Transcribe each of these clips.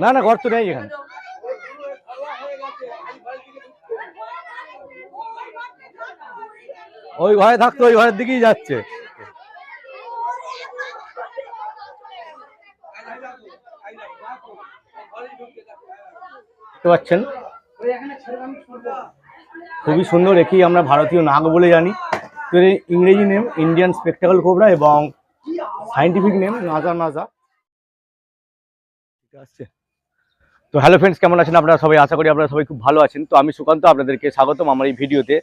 না না গর্ত নেই এখানে। ওই ঘরে থাকতো ওই ঘরের দিকেই যাচ্ছে। দেখতে পাচ্ছেন? খুবই সুন্দর, একেই আমরা ভারতীয় নাগ বলে জানি। তো এর ইংরেজি নেম ইন্ডিয়ান স্পেকটাকল কোবরা এবং সাইন্টিফিক নেম নাজা নাজা আছে। তো হ্যালো ফ্রেন্ডস কেমন আছেন? আপনারা সবাই আশা করি আপনারা সবাই খুব ভালো আছেন। তো আমি সুকান্ত, আপনাদেরকে স্বাগতম আমার এই ভিডিওতে।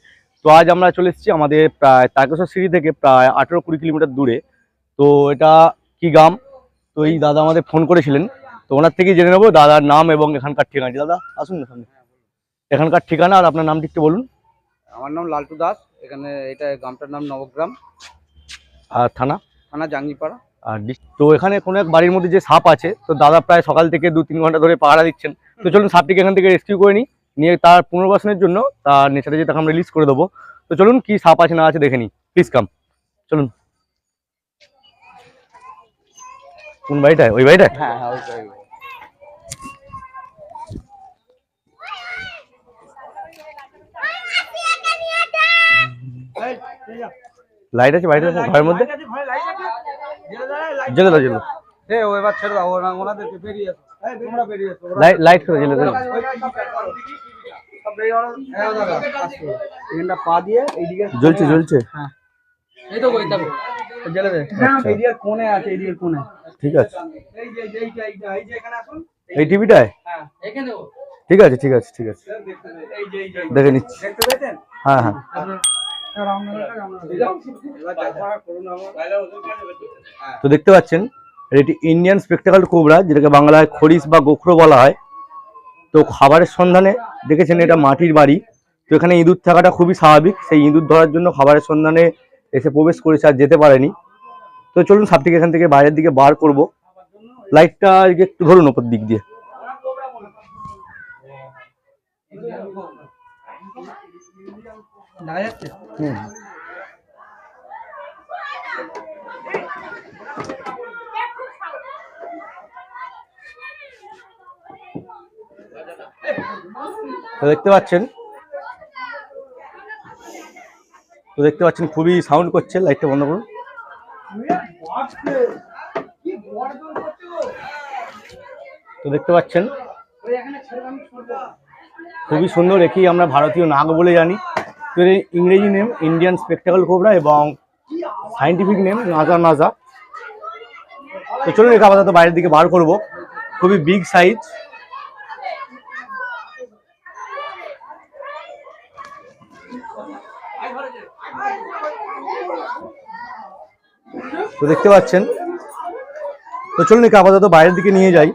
তো আজ আমরা চলে এসেছি আমাদের প্রায় তারকেশ্বর সিটি থেকে প্রায় আঠেরো কুড়ি কিলোমিটার দূরে। তো এটা কি গ্রাম? তো এই দাদা আমাদের ফোন করেছিলেন। তো ওনার থেকেই জেনে নেব দাদার নাম এবং এখানকার ঠিকানা। দাদা, আসুন না সামনে। এখানকার ঠিকানা আর আপনার নামটি একটু বলুন। আমার নাম লালটু দাস এখানে এটা গ্রামটার নাম নবগ্রাম। আর থানা? থানা জাঙ্গিপাড়া। আর তো এখানে কোনো এক বাড়ির মধ্যে যে সাপ আছে তো দাদা প্রায় সকাল থেকে দু তিন ঘণ্টা ধরে পাহারা দিচ্ছেন। তো চলুন সাপটিকে এখান থেকে রেস্কিউ করে নিই নিয়ে তার পুনর্বাসনের জন্য তার নেচারে যে তাকে আমরা রিলিজ করে দেবো। তো চলুন কি সাপ আছে না আছে দেখে নিই। প্লিজ কাম চলুন। কোন বাড়িটায় ওই বাড়িটায় হ্যাঁ হ্যাঁ ওইটাই লাইট আছে বাড়িটা ঘরের মধ্যে? জেলে দাও জেলে এ এবার ছেড়ে দাও ওরা ওনাদেরকে বেরিয়ে এসো এই, তোমরা বেরিয়ে এসো ওরা- লাইট লাইট করে জেলে দাও। সব বেরিয়ে ওরা- হ্যাঁ, দাদা, আসো। এখানটা পা দিয়ে এইদিকে জ্বলছে জ্বলছে। এই তো জেলে দে। আচ্ছা। এইদিকে কোণে আছে এইদিকে কোণে। ঠিক আছে। এই যে এইটা এইটা এই যে এখানে আসুন। এই টিভিটায়? হ্যাঁ এখানে ঠিক আছে ঠিক আছে ঠিক আছে। দেখে নিচ্ছি। হ্যাঁ হ্যাঁ। তো দেখতে পাচ্ছেন, এটি ইন্ডিয়ান স্পেকটাকল কোবরা যেটাকে বাংলায় খরিস বা গোখরো বলা হয়। তো খাবারের সন্ধানে দেখেছেন এটা মাটির বাড়ি। তো এখানে ইঁদুর থাকাটা খুবই স্বাভাবিক, সেই ইঁদুর ধরার জন্য খাবারের সন্ধানে এসে প্রবেশ করেছে আর যেতে পারেনি। তো চলুন সাপটিকে এখান থেকে বাইরের দিকে বার করব। লাইটটা একটু ধরুন ওপর দিক দিয়ে। দেখতে পাচ্ছেন? তো দেখতে পাচ্ছেন, খুবই সাউন্ড করছে লাইটটা বন্ধ করুন। তো দেখতে পাচ্ছেন, খুবই সুন্দর একেই আমরা ভারতীয় নাগ বলে জানি। এর ইংরেজি নেম ইন্ডিয়ান স্পেকটাকল কোবরা এবং সাইন্টিফিক নেম নাজা নাজা তো চলুন একে আপাতত বাইরের দিকে বার করব। খুবই বিগ সাইজ তো দেখতে পাচ্ছেন। তো চলুন একে আপাতত বাইরের দিকে নিয়ে যাই।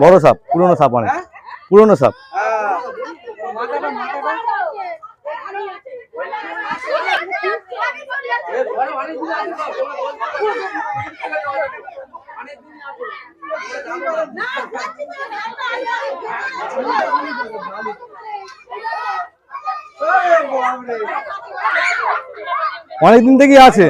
বড় সাপ পুরনো সাপ অনেক পুরনো সাপ। অনেকদিন থেকেই আছে।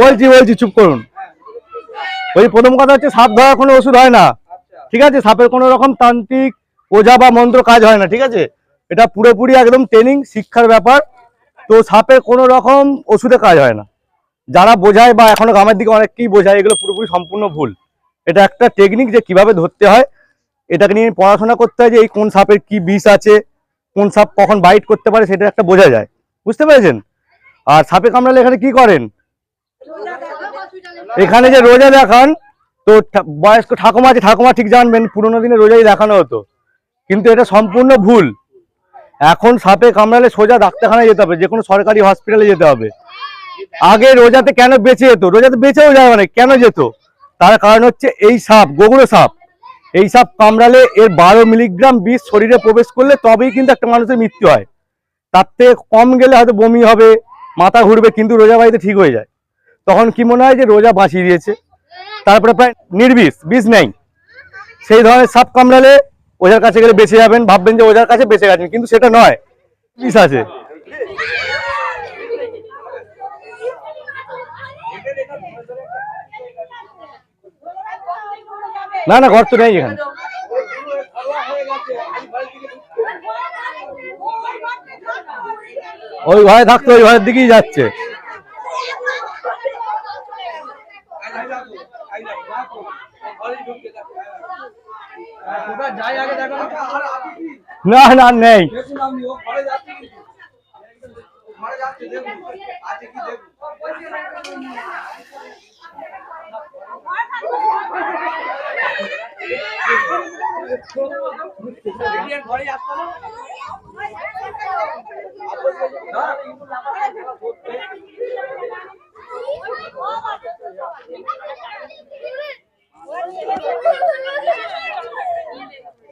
বলছি বলছি, চুপ করুন। ওই প্রথম কথা হচ্ছে, সাপ ধরার কোনো ওষুধ হয় না। ঠিক আছে? সাপের কোনো রকম তান্ত্রিক ওঝা বা মন্ত্র কাজ হয় না, ঠিক আছে? এটা পুরোপুরি একদম ট্রেনিং শিক্ষার ব্যাপার। তো সাপের কোনো রকম ওষুধে কাজ হয় না। যারা বোঝায় বা এখনও গ্রামের দিকে অনেককেই বোঝায়, এগুলো পুরোপুরি সম্পূর্ণ ভুল। এটা একটা টেকনিক যে কীভাবে ধরতে হয়, এটাকে নিয়ে পড়াশোনা করতে হয় যে এই কোন সাপের কি বিষ আছে, কোন সাপ কখন বাইট করতে পারে সেটা একটা বোঝা যায়। বুঝতে পেরেছেন? আর সাপে কামড়ালে এখানে কি করেন? এখানে যে রোজা দেখান, তো বয়স্ক ঠাকুমা আছে, ঠাকুমা ঠিক জানবেন, পুরোনো দিনে রোজাই দেখানো হতো। কিন্তু এটা সম্পূর্ণ ভুল। এখন সাপে কামড়ালে সোজা ডাক্তারখানায় যেতে হবে যে কোনো সরকারি হসপিটালে যেতে হবে। আগে রোজাতে কেন বেঁচে যেত? রোজাতে বেঁচেও যায় মানে কেন যেত? তার কারণ হচ্ছে এই সাপ গোগুলো সাপ। এই সাপ কামড়ালে এর বারো মিলিগ্রাম বিষ শরীরে প্রবেশ করলে তবেই কিন্তু একটা মানুষের মৃত্যু হয়। তার থেকে কম গেলে হয়তো বমি হবে, মাথা ঘুরবে, কিন্তু রোজা বাড়িতে ঠিক হয়ে যায়। তখন কি মনে হয় যে রোজা বাঁচিয়ে দিয়েছে? তারপরে প্রায় নির্বিষ, বিষ নেই। সেই ধরনের সাপ কামড়ালে ওজার কাছে গেলে বেঁচে যাবেন, ভাববেন যে ওজার কাছে বেঁচে গেছেন, কিন্তু সেটা নয়, বিষ আছে। না না, ঘর তো নেই এখানে। ওই ঘরে থাকতো, ওই ঘরের দিকেই যাচ্ছে। না না, নেই। দেখুন আপনি ও ঘরে যাচ্ছে কিন্তু ও ঘরে যাচ্ছে দেখুন আছে কি দেখুন ঘরে আসতো না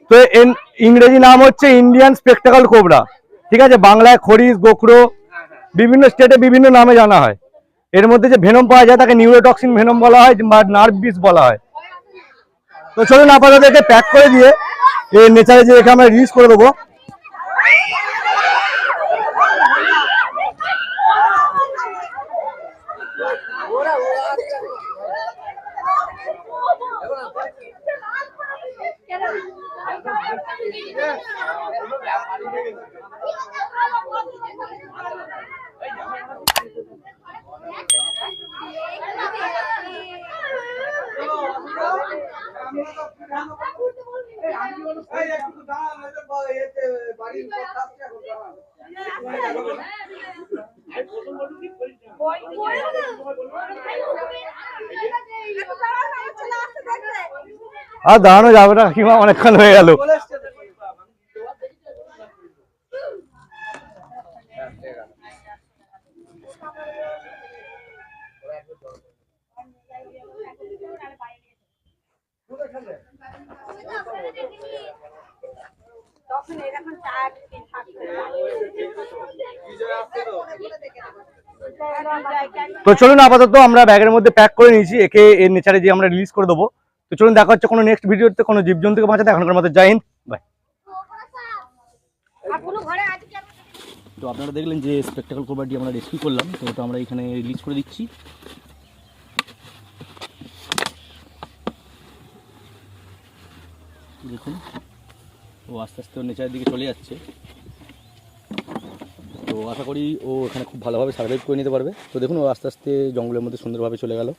তো ইংরেজি নাম হচ্ছে ইন্ডিয়ান স্পেকটাকল কোবরা ঠিক আছে? বাংলায় খরিস গোকরো বিভিন্ন স্টেটে বিভিন্ন নামে জানা হয়। এর মধ্যে যে ভেনম পাওয়া যায়, তাকে নিউরোটক্সিন ভেনম বলা হয় বা নার্ভ বিষ বলা হয়। তো চলুন আপাতত একে প্যাক করে দিয়ে এই নেচারে যে একে আমরা রিলিজ করে দেবো এই একটু দাঁড়ান এই তো এতে বাড়ির লোক আসছে এখন দাঁড়ান আর দাঁড়ানো যাবে না কিংবা অনেকক্ষণ হয়ে গেল। তখন এরকম চাকরি তো চলুন আপাতত আমরা ব্যাগের মধ্যে প্যাক করে নিয়েছি একে এর নেচারে যে আমরা রিলিজ করে দেবো। তো চলুন দেখা হচ্ছে কোনো নেক্সট ভিডিওতে কোনো জীবজন্তুকে বাঁচাতে। এখনকার মতো জয় হিন্দ বাই তো আপনারা দেখলেন যে স্পেকটাকল কোবারটি আমরা রেস্কিউ করলাম তো ওটা আমরা এখানে রিলিজ করে দিচ্ছি। দেখুন। ও আস্তে আস্তে ওর নেচারের দিকে চলে যাচ্ছে। তো আশা করি ও এখানে খুব ভালোভাবে সার্ভাইভ করে নিতে পারবে। তো দেখুন ও আস্তে আস্তে জঙ্গলের মধ্যে সুন্দরভাবে চলে গেল।